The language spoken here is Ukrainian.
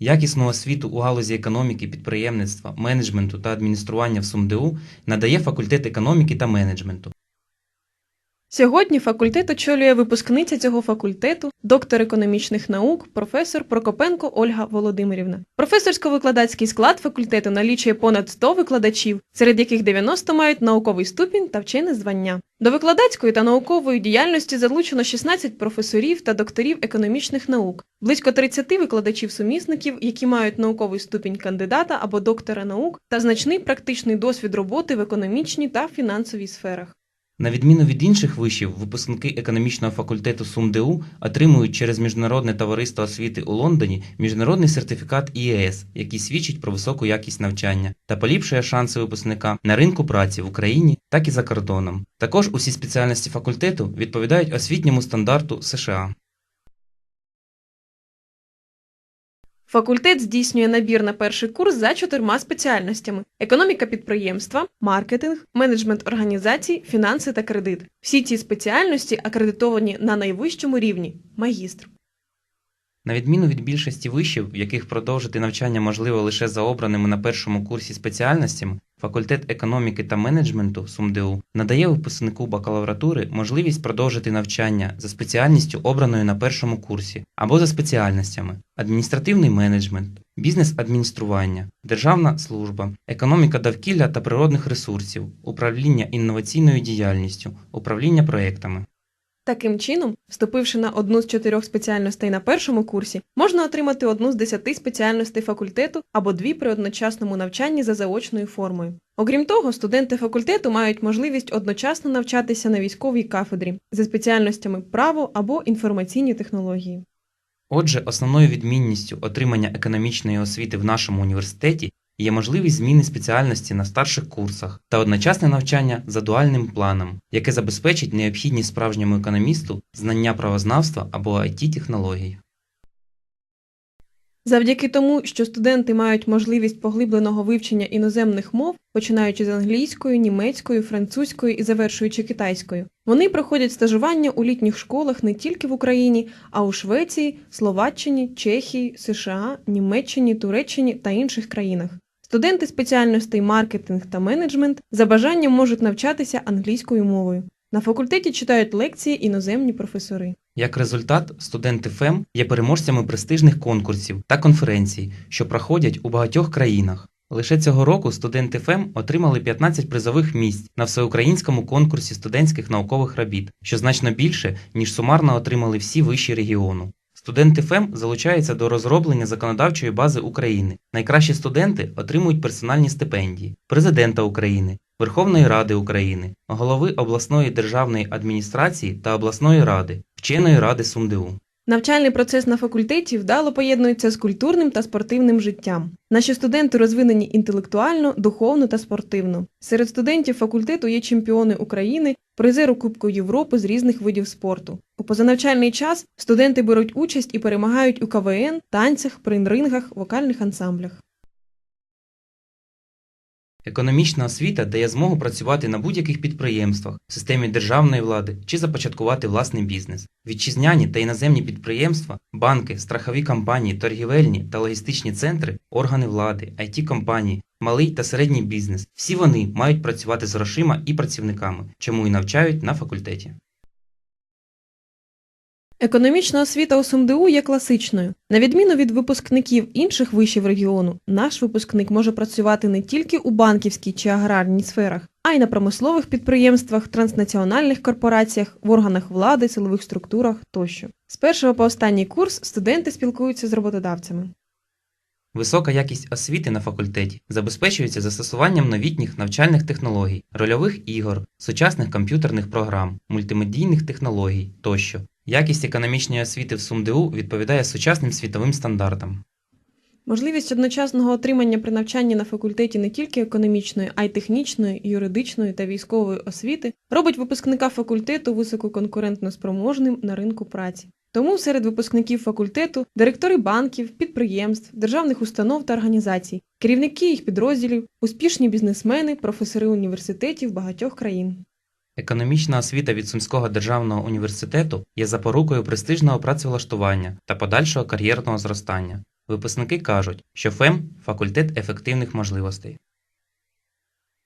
Якісну освіту у галузі економіки, підприємництва, менеджменту та адміністрування в СумДУ надає факультет економіки та менеджменту. Сьогодні факультет очолює випускниця цього факультету, доктор економічних наук, професор Прокопенко Ольга Володимирівна. Професорсько-викладацький склад факультету налічує понад 100 викладачів, серед яких 90 мають науковий ступінь та вчене звання. До викладацької та наукової діяльності залучено 16 професорів та докторів економічних наук, близько 30 викладачів-сумісників, які мають науковий ступінь кандидата або доктора наук та значний практичний досвід роботи в економічній та фінансовій сферах. На відміну від інших вишів, випускники економічного факультету СумДУ отримують через Міжнародне товариство освіти у Лондоні міжнародний сертифікат ІЕС, який свідчить про високу якість навчання та поліпшує шанси випускника на ринку праці в Україні, так і за кордоном. Також усі спеціальності факультету відповідають освітньому стандарту США. Факультет здійснює набір на перший курс за чотирма спеціальностями: економіка підприємства, маркетинг, менеджмент організацій, фінанси та кредит. Всі ці спеціальності акредитовані на найвищому рівні магістр. На відміну від більшості вишів, в яких продовжити навчання можливо лише за обраними на першому курсі спеціальностями, факультет економіки та менеджменту СумДУ надає випускнику бакалавратури можливість продовжити навчання за спеціальністю, обраною на першому курсі, або за спеціальностями: адміністративний менеджмент, бізнес-адміністрування, державна служба, економіка довкілля та природних ресурсів, управління інноваційною діяльністю, управління проектами. Таким чином, вступивши на одну з чотирьох спеціальностей на першому курсі, можна отримати одну з десяти спеціальностей факультету або дві при одночасному навчанні за заочною формою. Окрім того, студенти факультету мають можливість одночасно навчатися на військовій кафедрі за спеціальностями право або інформаційні технології. Отже, основною відмінністю отримання економічної освіти в нашому університеті є можливість зміни спеціальності на старших курсах та одночасне навчання за дуальним планом, яке забезпечить необхідні справжньому економісту знання правознавства або it технологій Завдяки тому, що студенти мають можливість поглибленого вивчення іноземних мов, починаючи з англійської, німецької, французької і завершуючи китайською, вони проходять стажування у літніх школах не тільки в Україні, а у Швеції, Словаччині, Чехії, США, Німеччині, Туреччині та інших країнах. Студенти спеціальностей маркетинг та менеджмент за бажанням можуть навчатися англійською мовою. На факультеті читають лекції іноземні професори. Як результат, студенти ФЕМ є переможцями престижних конкурсів та конференцій, що проходять у багатьох країнах. Лише цього року студенти ФЕМ отримали 15 призових місць на всеукраїнському конкурсі студентських наукових робіт, що значно більше, ніж сумарно отримали всі виші регіону. Студенти ФЕМ залучаються до розроблення законодавчої бази України. Найкращі студенти отримують персональні стипендії Президента України, Верховної Ради України, голови обласної державної адміністрації та обласної ради, вченої ради СумДУ. Навчальний процес на факультеті вдало поєднується з культурним та спортивним життям. Наші студенти розвинені інтелектуально, духовно та спортивно. Серед студентів факультету є чемпіони України, призеру Кубку Європи з різних видів спорту. У позанавчальний час студенти беруть участь і перемагають у КВН, танцях, принрингах, вокальних ансамблях. Економічна освіта дає змогу працювати на будь-яких підприємствах в системі державної влади чи започаткувати власний бізнес. Вітчизняні та іноземні підприємства, банки, страхові компанії, торгівельні та логістичні центри, органи влади, it компанії, малий та середній бізнес. Всі вони мають працювати з грошима і працівниками, чому і навчають на факультеті. Економічна освіта у СумДУ є класичною. На відміну від випускників інших вишів регіону, наш випускник може працювати не тільки у банківській чи аграрній сферах, а й на промислових підприємствах, транснаціональних корпораціях, в органах влади, силових структурах тощо. З першого по останній курс студенти спілкуються з роботодавцями. Висока якість освіти на факультеті забезпечується застосуванням новітніх навчальних технологій, рольових ігор, сучасних комп'ютерних програм, мультимедійних технологій тощо. Якість економічної освіти в СумДУ відповідає сучасним світовим стандартам. Можливість одночасного отримання при навчанні на факультеті не тільки економічної, а й технічної, юридичної та військової освіти робить випускника факультету висококонкурентно спроможним на ринку праці. Тому серед випускників факультету директори банків, підприємств, державних установ та організацій, керівники їх підрозділів, успішні бізнесмени, професори університетів багатьох країн. Економічна освіта від Сумського державного університету є запорукою престижного працевлаштування та подальшого кар'єрного зростання. Випускники кажуть, що ФЕМ факультет ефективних можливостей.